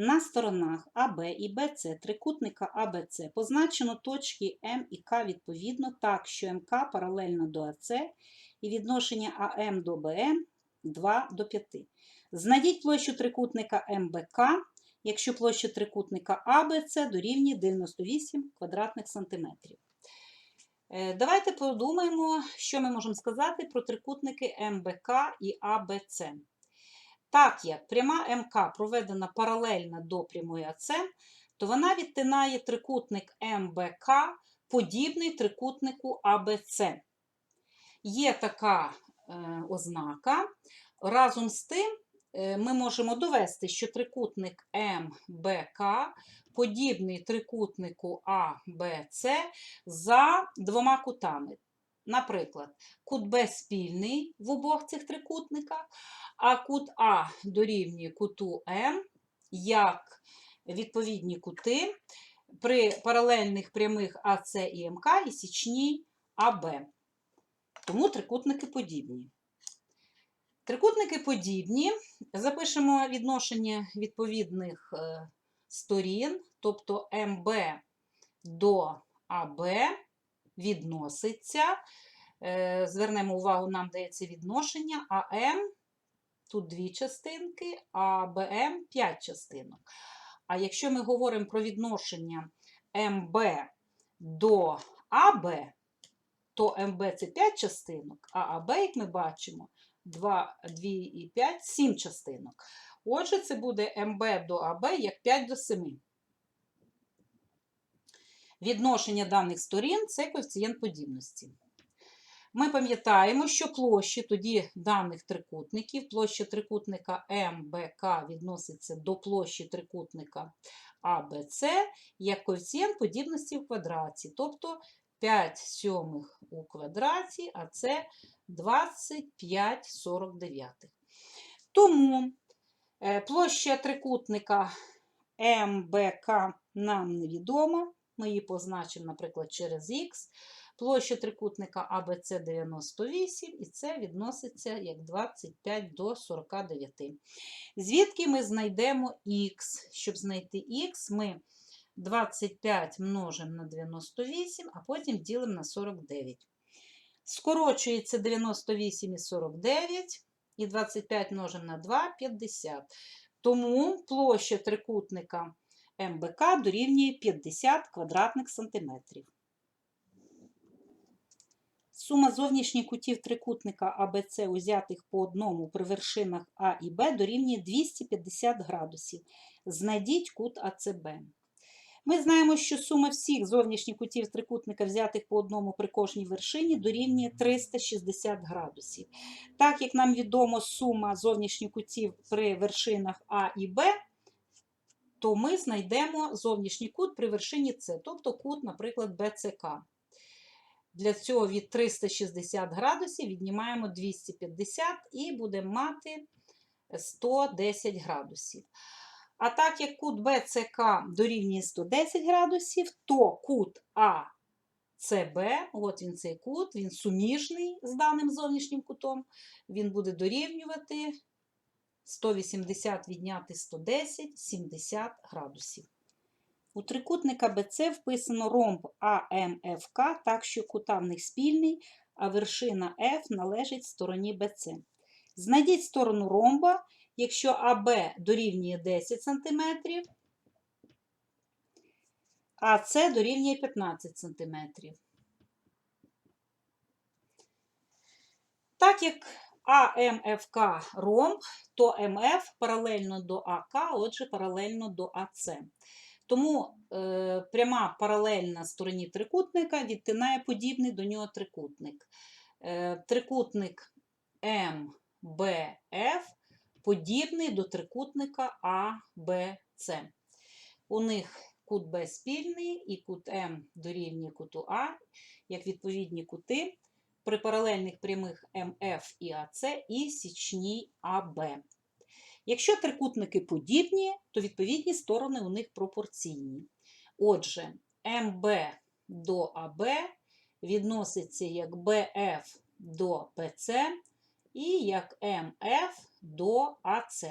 На сторонах АБ і БЦ трикутника АБЦ позначено точки М і К відповідно так, що МК паралельно до АЦ і відношення АМ до БМ 2 до 5. Знайдіть площу трикутника МБК, якщо площа трикутника АБЦ дорівнює 98 квадратних сантиметрів. Е, Давайте подумаємо, що ми можемо сказати про трикутники МБК і АБЦ. Так як пряма МК проведена паралельно до прямої АЦ, то вона відтинає трикутник МБК, подібний трикутнику АБЦ. Є така е, ознака. Разом з тим, е, ми можемо довести, що трикутник МБК подібний трикутнику АБЦ за двома кутами. Наприклад, кут Б спільний в обох цих трикутниках, а кут А дорівнює куту М як відповідні кути при паралельних прямих АС і МК і січній АБ. Тому трикутники подібні. Трикутники подібні. Запишемо відношення відповідних е, сторін, тобто МБ до АБ відноситься. Е, Звернемо увагу, нам дається відношення АМ, тут дві частинки, а БМ 5 частинок. А якщо ми говоримо про відношення МБ до АБ, то МБ це 5 частинок, а АБ, як ми бачимо, 2, 2 і 5 7 частинок. Отже, це буде МБ до АБ як 5 до 7. Відношення даних сторін це коефіцієнт подібності. Ми пам'ятаємо, що площі тоді даних трикутників, площа трикутника МБК відноситься до площі трикутника АБЦ як коефіцієнт подібності в квадраті, тобто 5 сьомих у квадраті, а це 25 49. Тому е, площа трикутника МБК нам невідома. Ми її позначимо, наприклад, через х. Площа трикутника АБЦ 98, і це відноситься як 25 до 49. Звідки ми знайдемо х? Щоб знайти х, ми 25 множимо на 98, а потім ділимо на 49. Скорочується 98 і 49, і 25 множимо на 2 50. Тому площа трикутника МБК дорівнює 50 квадратних сантиметрів. Сума зовнішніх кутів трикутника АБЦ, узятих по одному при вершинах А і Б, дорівнює 250 градусів. Знайдіть кут АЦБ. Ми знаємо, що сума всіх зовнішніх кутів трикутника, взятих по одному при кожній вершині, дорівнює 360 градусів. Так як нам відомо сума зовнішніх кутів при вершинах А і Б, то ми знайдемо зовнішній кут при вершині С, тобто кут, наприклад, БЦК. Для цього від 360 градусів віднімаємо 250 і будемо мати 110 градусів. А так як кут БЦК дорівнює 110 градусів, то кут АЦБ, от він цей кут, він суміжний з даним зовнішнім кутом, він буде дорівнювати 180 відняти 110 70 градусів. У трикутника БЦ вписано ромб АМФК, так що кута в них спільний, а вершина F належить стороні БЦ. Знайдіть сторону ромба, якщо АБ дорівнює 10 см, а С дорівнює 15 см. Так як АМФК ромб, то МФ паралельно до АК, отже, паралельно до АЦ. Тому е, пряма паралельна стороні трикутника відтинає подібний до нього трикутник. Е, трикутник МБФ подібний до трикутника АБЦ. У них кут Б спільний і кут М дорівнює куту А, як відповідні кути при паралельних прямих МФ і АЦ і січній АБ. Якщо трикутники подібні, то відповідні сторони у них пропорційні. Отже, МБ до АБ відноситься як БФ до ПЦ і як МФ до АЦ.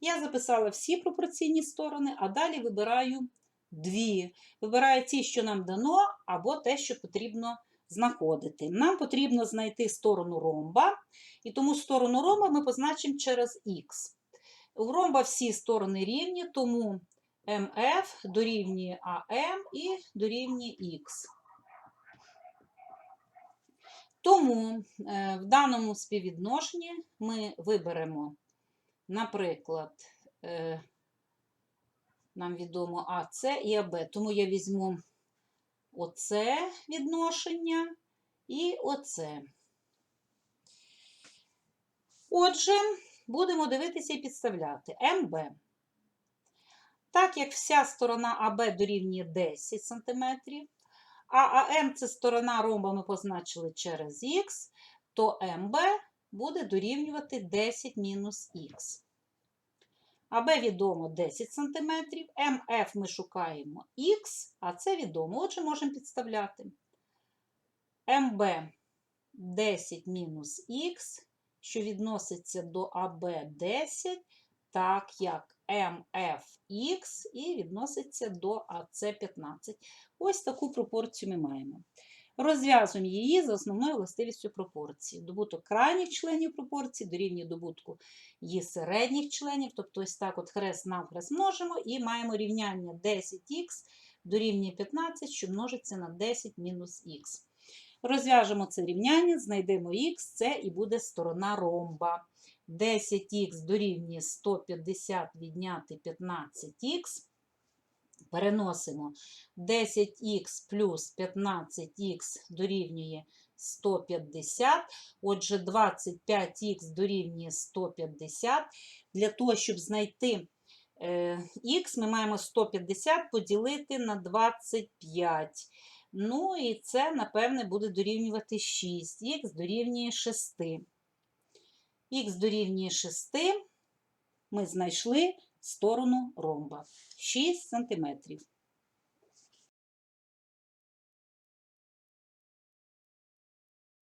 Я записала всі пропорційні сторони, а далі вибираю дві. Вибираю ті, що нам дано, або те, що потрібно знаходити. Нам потрібно знайти сторону ромба, і тому сторону ромба ми позначимо через х. У ромба всі сторони рівні, тому МФ дорівнює АМ і дорівнює Х. Тому е, в даному співвідношенні ми виберемо, наприклад, е, нам відомо АС і АБ. Тому я візьму оце відношення і оце. Отже, будемо дивитися і підставляти МБ. Так як вся сторона АБ дорівнює 10 см, а АМ це сторона ромба ми позначили через х, то МБ буде дорівнювати 10 мінус х. АБ відомо 10 см, МФ ми шукаємо х, а це відомо. Отже, можемо підставляти. МБ 10 мінус х, що відноситься до АБ 10, так як МФХ і відноситься до АЦ15. Ось таку пропорцію ми маємо. Розв'язуємо її за основною властивістю пропорції. Добуток крайніх членів пропорції дорівнює добутку її середніх членів, тобто ось так от хрест навхрест множимо і маємо рівняння 10х дорівнює 15, що множиться на 10 мінус х. Розв'яжемо це рівняння, знайдемо х, це і буде сторона ромба. 10х дорівнює 150 відняти 15х. Переносимо 10х плюс 15х дорівнює 150. Отже, 25х дорівнює 150. Для того, щоб знайти е, х, ми маємо 150 поділити на 25. Ну і це, напевне, буде дорівнювати 6. Х дорівнює 6. Х дорівнює 6, ми знайшли сторону ромба 6 см.